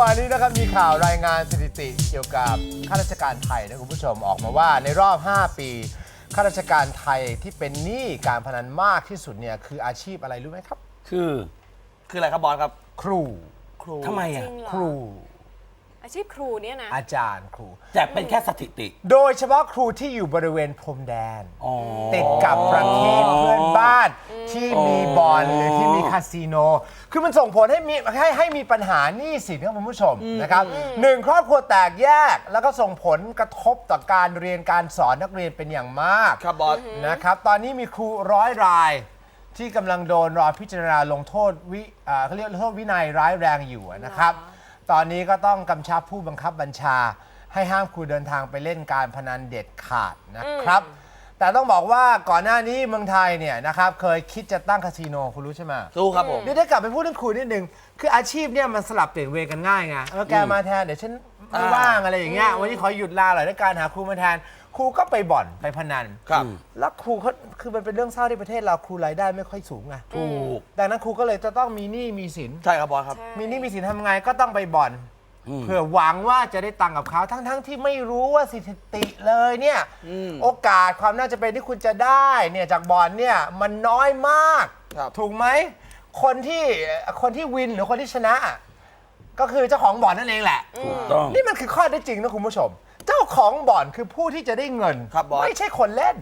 วานนี้นะครับมีข่าวรายงานสถิติเกี่ยวกับข้าราชการไทยนะคุณผู้ชมออกมาว่าในรอบ 5 ปีข้าราชการไทยที่เป็นหนี้การพนันมากที่สุดเนี่ยคืออาชีพอะไรรู้ไหมครับ คือ คืออะไรครับบอสครับ ครูครูทำไมจอะริงเหรอ ครู อาชีพครูเนี่ยนะ อาจารย์ครู แต่เป็นแค่สถิติ โดยเฉพาะครูที่อยู่บริเวณพรมแดน อ๋อ ติดกับประเทศเพื่อนบ้านที่มีบอลหรือที่มีคาสิโน คือมันส่งผลให้มีให้ให้มีปัญหาหนี้สินครับคุณผู้ชมนะครับหนึ่งครอบครัวแตกแยก แล้วก็ส่งผลกระทบต่อการเรียนการสอนนักเรียนเป็นอย่างมากครับบอส นะครับ ตอนนี้มีครูร้อยราย ที่กำลังโดนรอพิจารณาลงโทษวิอ่าเขาเรียกโทษวินัยร้ายแรงอยู่นะครับ ตอนนี้ก็ต้องกำชับผู้บังคับบัญชา ให้ห้ามครูเดินทางไปเล่นการพนันเด็ดขาดนะครับ แต่ต้องบอกว่าก่อนหน้านี้เมืองไทยเนี่ยนะครับเคยคิดจะตั้งคาสิโนคุณรู้ใช่ไหมรู้ครับผม เดี๋ยวได้กลับไปพูดเรื่องครูนิดนึง คืออาชีพเนี่ยมันสลับเปลี่ยนเวรกันง่ายไงเออแกมาแทนเดี๋ยวฉันไม่ว่างอะไรอย่างเงี้ย วันนี้ขอหยุดลาหน่อยด้วยการหาครูมาแทน ครูก็ไปบ่อนไปพนันครับแล้วครูเขาคือมันเป็นเรื่องเศร้าที่ประเทศเราครูรายได้ไม่ค่อยสูงไงถูกดังนั้นครูก็เลยจะต้องมีหนี้มีสิน ใช่ครับบอสครับ มีหนี้มีสินทำไงก็ต้องไปบ่อนอืมเพื่อหวังว่าจะได้ตังค์กับเขาทั้งๆที่ไม่รู้ว่าสถิติเลยเนี่ยโอกาสความน่าจะเป็นที่คุณจะได้เนี่ยจากบอลเนี่ยมันน้อยมาก ครับ ถูกไหมคนที่คนที่วินหรือคนที่ชนะ ก็คือเจ้าของบ่อนนั่นเองแหละ ถูกต้อง นี่มันคือข้อได้จริงนะคุณผู้ชมเจ้า ของบ่อนคือผู้ที่จะได้เงิน ครับบอส ไม่ใช่คนเล่น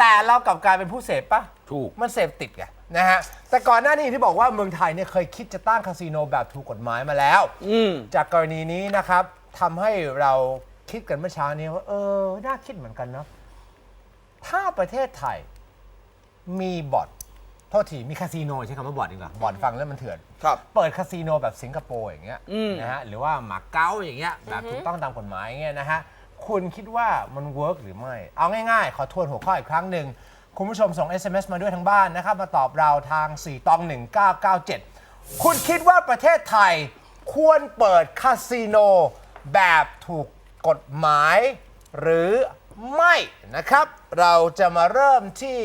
แต่เรากลับกลายเป็นผู้เสพปะถูก มันเสพติดไงนะฮะ แต่ก่อนหน้านี้ที่บอกว่าเมืองไทยเนี่ยเคยคิดจะตั้งคาสิโนแบบถูกกฎหมายมาแล้ว อืม จากกรณีนี้นะครับทำให้เราคิดกันเมื่อเช้านี้ว่า เออ น่าคิดเหมือนกันเนาะถ้าประเทศไทยมีบ่อนโทษทีมีคาสิโนใช้คำว่าบ่อนดีกว่าบ่อนฟังแล้วมันเถื่อน ครับ เปิดคาสิโนแบบสิงคโปร์อย่างเงี้ยอืม นะฮะหรือว่าหมาเก๊าอย่างเงี้ยแบบถูกต้องตามกฎหมายเงี้ยนะฮะ คุณคิดว่ามันเวิร์กหรือไม่ เอาง่ายๆ ขอทวนหัวข้ออีกครั้งหนึ่ง คุณผู้ชมส่ง SMS มาด้วยทั้งบ้านนะครับ มาตอบเราทาง 4ตอง 1997 คุณคิดว่าประเทศไทยควรเปิดคาสิโนแบบถูกกฎหมาย หรือไม่นะครับ เราจะมาเริ่มที่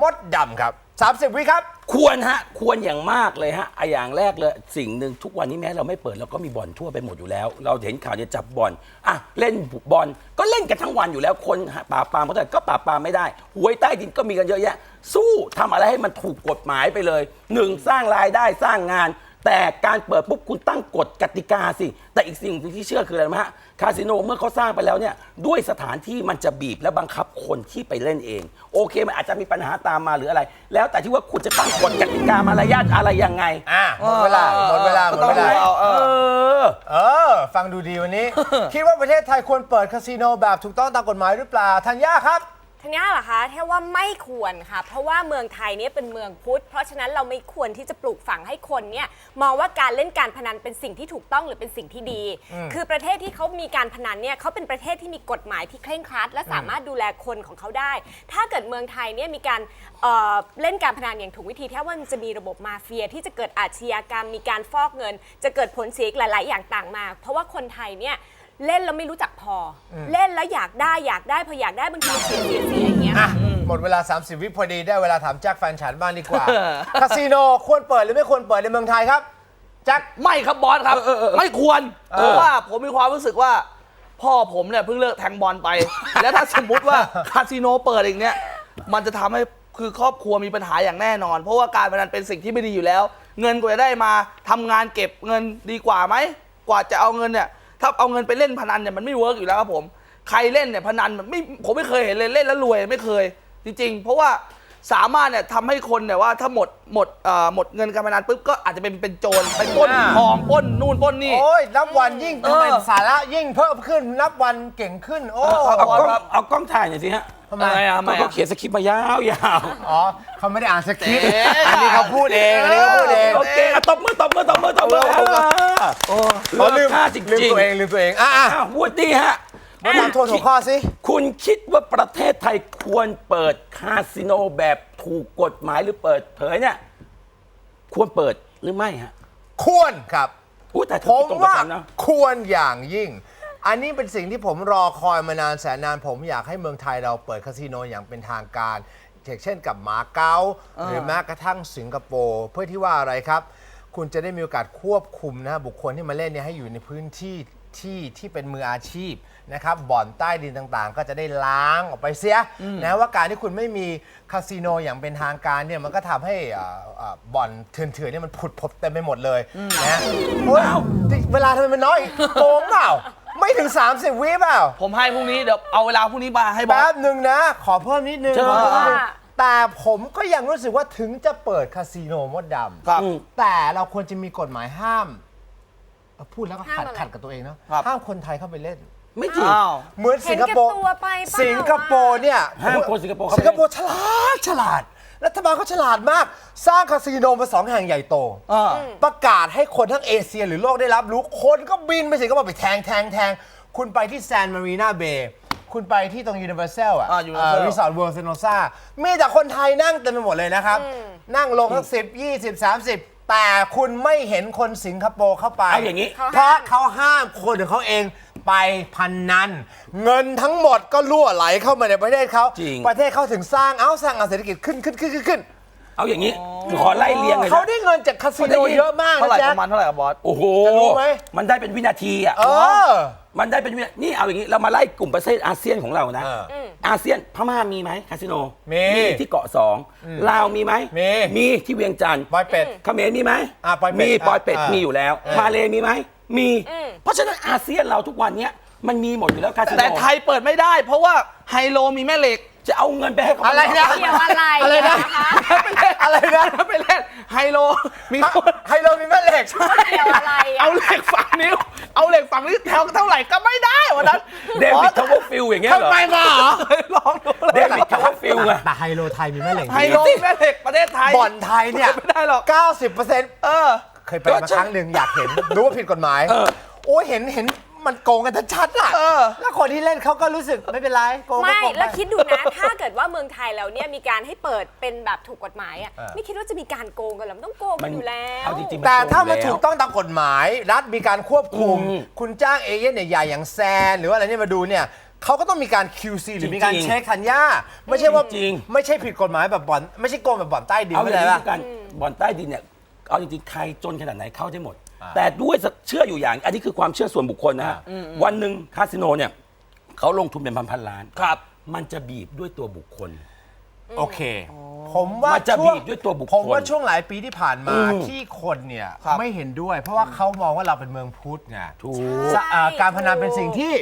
มดดำครับ 30 วิครับ ควรฮะ ควรอย่างมากเลยฮะอะอย่างแรกเลย สิ่งหนึ่งทุกวันนี้แม้เราไม่เปิดเราก็มีบ่อนทั่วไปหมดอยู่แล้ว เราเห็นข่าวจะจับบ่อนอะเล่นบอลก็เล่นกันทั้งวันอยู่แล้ว คนปราบปรามเขาแต่ก็ปราบปรามไม่ได้หวยใต้ดินก็มีกันเยอะแยะ สู้ทำอะไรให้มันถูกกฎหมายไปเลยหนึ่งสร้างรายได้สร้างงาน แต่การเปิดปุ๊บคุณตั้งกฎกติกาสิ แต่อีกสิ่งหนึ่งที่เชื่อคืออะไรรู้ไหมฮะคาสิโนเมื่อเขาสร้างไปแล้วเนี่ยด้วยสถานที่มันจะบีบและบังคับคนที่ไปเล่นเอง โอเคมันอาจจะมีปัญหาตามมาหรืออะไร แล้วแต่ที่ว่าคุณจะตั้งกฎกติกามารยาทอะไรยังไง อะหมดเวลาหมดเวลาหมดเวลาเอาเอเออ อ เออ ฟังดูดีวันนี้ คิดว่าประเทศไทยควรเปิดคาสิโนแบบถูกต้องตามกฎหมายหรือเปล่า ธัญญาครับ ทีนี้เหรอคะแค่ว่าไม่ควรค่ะ เพราะว่าเมืองไทยเนี่ยเป็นเมืองพุทธ เพราะฉะนั้นเราไม่ควรที่จะปลูกฝังให้คนเนี่ยมองว่าการเล่นการพนันเป็นสิ่งที่ถูกต้องหรือเป็นสิ่งที่ดี คือประเทศที่เขามีการพนันเนี่ยเขาเป็นประเทศที่มีกฎหมายที่เคร่งครัด และสามารถดูแลคนของเขาได้ ถ้าเกิดเมืองไทยเนี่ยมีการเอ่อเล่นการพนันอย่างถูกวิธีแท้ว่ามันจะมีระบบมาเฟียที่จะเกิดอาชญากรรม มีการฟอกเงิน จะเกิดผลเสียอีกหลาย ๆ อย่างต่างมา เพราะว่าคนไทยเนี่ย เล่นแล้วไม่รู้จักพออเล่นแล้วอยากได้อยากได้พออยากได้บางทีเสียเสียเสียอย่างเงี้ย อะหมดเวลา 30 วิพอดีได้เวลาถามแจ็คแฟนฉันบ้างดีกว่า คาสิโนควรเปิดหรือไม่ควรเปิดในเมืองไทยครับแจ็ค ไม่ครับบอสครับเออเออเออไม่ควรเออเพราะว่าผมมีความรู้สึกว่า พ่อผมเนี่ยเพิ่งเลิกแทงบอลไป แล้วถ้าสมมุติว่าคาสิโนเปิดอีกเนี่ยมันจะทำให้คือครอบครัวมีปัญหาอย่างแน่นอน เพราะว่าการพนันเป็นสิ่งที่ไม่ดีอยู่แล้ว เงินกว่าจะได้มาทำงานเก็บเงินดีกว่าไหมกว่าจะเอาเงินเนี่ย ถ้าเอาเงินไปเล่นพนันเนี่ยมันไม่เวิร์กอยู่แล้วครับผม ใครเล่นเนี่ยพนันมันไม่ผมไม่เคยเห็นเลยเล่นแล้วรวยไม่เคย จริง ๆ เพราะว่าสามารถเนี่ยทำให้คนเนี่ยว่าถ้าหมดหมดเอ่อหมดเงินการพนันปุ๊บก็อาจจะเป็นเป็นโจรไปปล้นอ่า ทองปล้นนู่นปล้นนี่ โอ้ยนับวันยิ่งเอทำอไมสาระยิ่งเพิ่มขึ้นนับวันเก่งขึ้น โอ้เอาเอากล้องครับเอากล้องถ่ายหน่อยสิฮะทำไมทำไมอะทำไมเขาอะ เขียนสคริปต์มายาวยาวอ๋อเขาไม่ได้อ่านสคริปต์เอ๊ะ อันนี้เขาพูดเองอันนี้เขาพูดเอง โอเคอะตบมือตบมือตบมือตบมือเอาเอา เอาโอ้เขาลืเลืมมค่าจริงลืมตัวเองลืมตัวเอง อะอะอ้าววูดดี้ฮะมาตามทวนหัวข้อสิ คุณคิดว่าประเทศไทยควรเปิดคาสิโนแบบถูกกฎหมายหรือเปิดเผยเนี่ยควรเปิดหรือไม่ฮะควรครับ อู้แต่เธผอมคิดตรงกับว่าฉันนะ ควรอย่างยิ่ง อันนี้เป็นสิ่งที่ผมรอคอยมานานแสนนานผมอยากให้เมืองไทยเราเปิดคาสิโนอย่างเป็นทางการเช่นกับหมาเก๊าหรือแม้กระทั่งสิงคโปร์เพื่อที่ว่าอะไรครับ คุณจะได้มีโอกาสควบคุมนะฮะบุคคลที่มาเล่นเนี่ยให้อยู่ในพื้นที่ที่ที่เป็นมืออาชีพนะครับบ่อนใต้ดินต่างๆ ก็จะได้ล้างออกไปเสียนะว่าการที่คุณไม่มีคาสิโนอย่างเป็นทางการเนี่ยมันก็ทำให้อ่าอ่าบ่อนเถื่อนๆเนี่ยมันผุดพบเต็มไปหมดเลยนะโอ้ยเวลาทำไมมันน้อยโกงเปล่า ไม่ถึง 30 วิเปล่า ผมให้พรุ่งนี้เดี๋ยวเอาเวลาพรุ่งนี้มาให้บอแป๊ส บหนึ่งนะ ขอเพิ่มนิดนึงเชิญ ขอเพิ่มนิดนึงค่ะ แต่ผมก็ยังรู้สึกว่าถึงจะเปิดคาสิโนมดดำครับอืมแต่เราควรจะมีกฎหมายห้ามเอ่อพูดแล้วก็ขัดห้ามอะไร ขัดกับตัวเองเนาะครับ ห้ามคนไทยเข้าไปเล่น ไม่จริง อ้าว เหมือนเห็สินงคโปร์แก่ตัวไปเปล่า สิงคโปร์เนี่ยห้ามคนสิงคโปร์เข้าไป สิงคโปร์ฉลาดฉลาด รัฐบาลเขาฉลาดมาก สร้างคาสิโนมาสองแห่งใหญ่โตอ่าประกาศให้คนทั้งเอเชียหรือโลกได้รับรู้ คนก็บินไปสิงคโปร์ไปแทงแทงแทง คุณไปที่แซนมารีนาเบย์ คุณไปที่ตรงยูนิเวอร์แซลอะอ่า Universal รีสอร์ทเวิลด์เซโนซามีแต่คนไทยนั่งเต็มไปหมดเลยนะครับ นั่งลงทั้งสิบยี่สิบสามสิบแต่คุณไม่เห็นคนสิงคโปร์เข้าไปเอาอย่างนี้ เพราะเขาห้ามคนของเขาเองไปพันนัน เงินทั้งหมดก็รั่วไหลเข้ามาในประเทศเขาจริง ประเทศเขาถึงสร้างเอาสร้างเอาเศรษฐกิจขึ้นขึ้นขึ้นขึ้นขึ้นเอาอย่างนี้ ขอไล่เรียงเลยเขานะได้เงินจากคาสิโนเยอะมากเท่าไหร่นะแจ๊ปคระมาณเท่าไหร่ครับบอส โอ้โหจะรู้ไหม มันได้เป็นวินาทีอะ เออ มันได้เป็นวินานี่เอาอย่างนี้เรามาไล่กลุ่มประเทศอาเซียนของเรานะ เอออาเซียนพม่ามีไหมคาสิโนมีที่เกาะสองลาวมีไหมมี มีที่เวียงจันทร์ปอยเป็ด เขมรมีไหมอะปอยเป็ดมีปอยเป็ดอะมีอยู่แล้ว เออ มาเลมีไหมมีเพราะฉะนั้นอาเซียนเราทุกวันเนี้ยมันมีหมดอยู่แล้วคาสิโน แต่ไทยเปิดไม่ได้ เพราะว่าไฮโลมีแม่เหล็ก จะเอาเงินไปให้เขาอะไรนะ เกี่ยวอะไรอะไรนะนะคะอะไรนะไปเล่นไฮโล มีคนไฮโลมีแม่เหล็ก เกี่ยวอะไรอะเอาเหล็กฝังนิ้ว เอาเหล็กฝังนิ้วแถวเท่าไหร่ก็ไม่ได้วันนั้นเดวิดทาวเวอร์ฟิลอย่างเงี้ยเหรอทำไมมาเหรอลองดูเลเดยวิดทาวเวอร์ฟิลไง แต่ไฮโลไทยมีแม่เหล็กไฮโลมีแม่เหล็กประเทศไทยบ่อนไทยเนี่ยไม่ได้หรอก 90%เออ เคยไปมาครั้งหนึ่งอยากเห็น รู้ว่าผิดกฎหมายเออโอ้ยเห็นเห็น มันโกงกันชัดๆอะ เออ แล้วคนที่เล่นเขาก็รู้สึกไม่เป็นไรโกงก็ไม่โกงปแล้วคิดดูนะ ถ้าเกิดว่าเมืองไทยเราเนี่ยมีการให้เปิดเป็นแบบถูกกฎหมายอะเออ ไม่คิดว่าจะมีการโกงกันหรอกมันต้องโกงมักันนอยู่แล้ว เอาจริงๆแต่ถ้ามันโกงแล้วถูกต้องตามกฎหมาย รัฐมีการควบคุมอืมคุณจ้างเอเย่นใหญ่ๆอย่างแซน หรือว่าอะไรเนี่ยมาดูเนี่ยเขาก็ต้องมีการ QC หรือมีการจริงๆเช็คทันย่าไม่ใช่ว่าจริง ไม่ใช่ผิดกฎหมายแบบบ่อน ไม่ใช่โกงแบบบ่อนใต้ดินเอาอไม่ย่างได้นี้ปะกันบ่อนใต้ดินเนี่ย เอาจริงๆใครจนขนาดไหนเข้าได้หมดอ่า แต่ด้วยเชื่ออยู่อย่าง อันนี้คือความเชื่อส่วนบุคคลนะฮะอ่าวันหนึ่งคาสิโนเนี่ยเขาลงทุนเป็นพันพันๆล้านครับ มันจะบีบด้วยตัวบุคคล โอเค ผมว่ามันจะช่วงบีบด้วยตัวบุคคล ผมว่าช่วงหลายปีที่ผ่านมาอืมที่คนเนี่ยครับไม่เห็นด้วย เพราะว่าเขามองว่าเราเป็นเมืองพุทธไงถูก สะอ่าการพนันเป็นสิ่งที่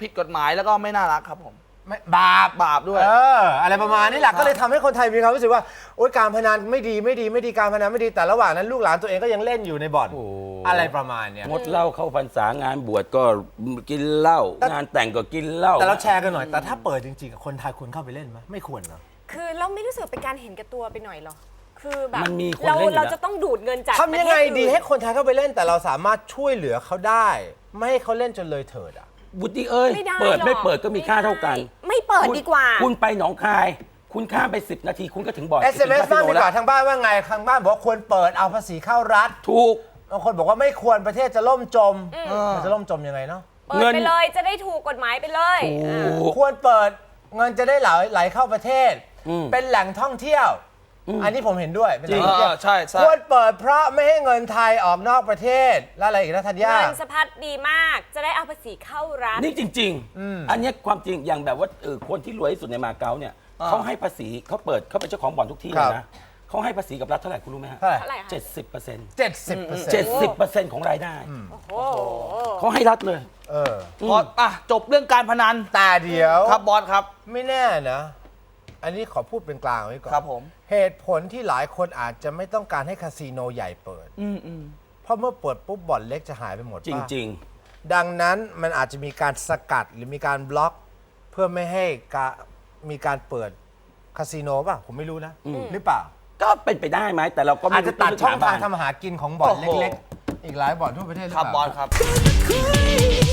ผิดกฎหมายแล้วก็ไม่น่ารักครับผม ไม่บาปบาปด้วย เอออะไรประมาณนี้แหละก็เลยทำให้คนไทยมีความรู้สึกว่าโอ๊ยการพนันไม่ดีไม่ดีไม่ดีการพนันไม่ดีแต่ระหว่างนั้นลูกหลานตัวเองก็ยังเล่นอยู่ในบ่อนโอ้อะไรประมาณเนี้ยงดเหล้าเข้าพรรษางานบวชก็กินเหล้างานแต่งก็กินเหล้าแต่เราแชร์กันหน่อยแต่ถ้าเปิดจริงๆคนไทยควรเข้าไปเล่นไหมไม่ควรเนาะคือเราไม่รู้สึกเป็นการเห็นแก่ตัวไปหน่อยหรอ คือแบบมันมีคนเราเล่นอยู่เราแล้วจะต้องดูดเงินจากทำยังไงประเทศอื่น ดีให้คนไทยเข้าไปเล่นแต่เราสามารถช่วยเหลือเขาได้ ไม่ให้เขาเล่นจนเลยเถิดอะ บุตรีเอ้ยไม่ได้เปิดหรอกไม่เปิดก็มีค่าเท่ากันไม่เปิดคุณดีกว่า คุณไปหนองคาย คุณข้ามไป 10 นาทีคุณก็ถึงบ่อน SMS ถึบ้างคดีสิโนกว่าแล้วทางบ้านว่าไงทางบ้านบอกว่าควรเปิดเอาภาษีเข้ารัฐถูก บางคนบอกว่าไม่ควรประเทศจะล่มจมมันจะล่มจมยังไงเนาะเปิดเงิน ไปเลยจะได้ถูกกฎหมายไปเลยถูอ่ากควรเปิดเงินจะได้ไหลไหลเข้าประเทศ อืม เป็นแหล่งท่องเที่ยว อันนี้ผมเห็นด้วยเป็นแหล่งท่องเที่ยวเออใช่ใช่ ควรเปิดเพราะไม่ให้เงินไทยออกนอกประเทศ แล้วอะไรอีกนะธัญญา เงินสะพัดดีมากจะได้เอาภาษีเข้ารัฐ นี่จริง ๆ อันเนี้ยความจริงอย่างแบบว่าเออคนที่รวยที่สุดในมาเก๊าเนี่ยอ่าเขาให้ภาษีเขาเปิดเขาเป็นเจ้าของบ่อนทุกที่เลครัยบนะเขาให้ภาษีกับรัฐเท่าไหร่คุณรู้ไหมฮะเท่าไหร่ เท่าไหร่คะ เจ็ดสิบเปอร์เซ็นต์เจ็ดสิบเปอร์เซ็นเจ็ดต์สิบเปอร์เซ็นต์ของรายได้โอ้โห เขาให้รัฐเลย เออ พออะจบเรื่องการพนันแต่เดี๋ยว ครับบอสครับ ไม่แน่นะ อันนี้ขอพูดเป็นกลางไว้ก่อน ครับผม เหตุผลที่หลายคนอาจจะไม่ต้องการให้คาสิโนใหญ่เปิด อืมอืมเพราะเมื่อเปิดปุ๊บบ่อนเล็กจะหายไปหมดจป่ะริง ดังนั้นมันอาจจะมีการสกัดหรือมีการบล็อก เพื่อไม่ให้กามีการเปิดคาสิโนป่ะ ผมไม่รู้นะ หรือเปล่า ๆ ก็เป็นไปได้ไหมแต่เราก็ไม่อาจจะตัดช่องทางรู้ทำมาหากินของบ่อนโอ้โห เล็กๆ อีกหลายบ่อนทั่วประเทศหรือครับเปบอล่าสครับ Crazy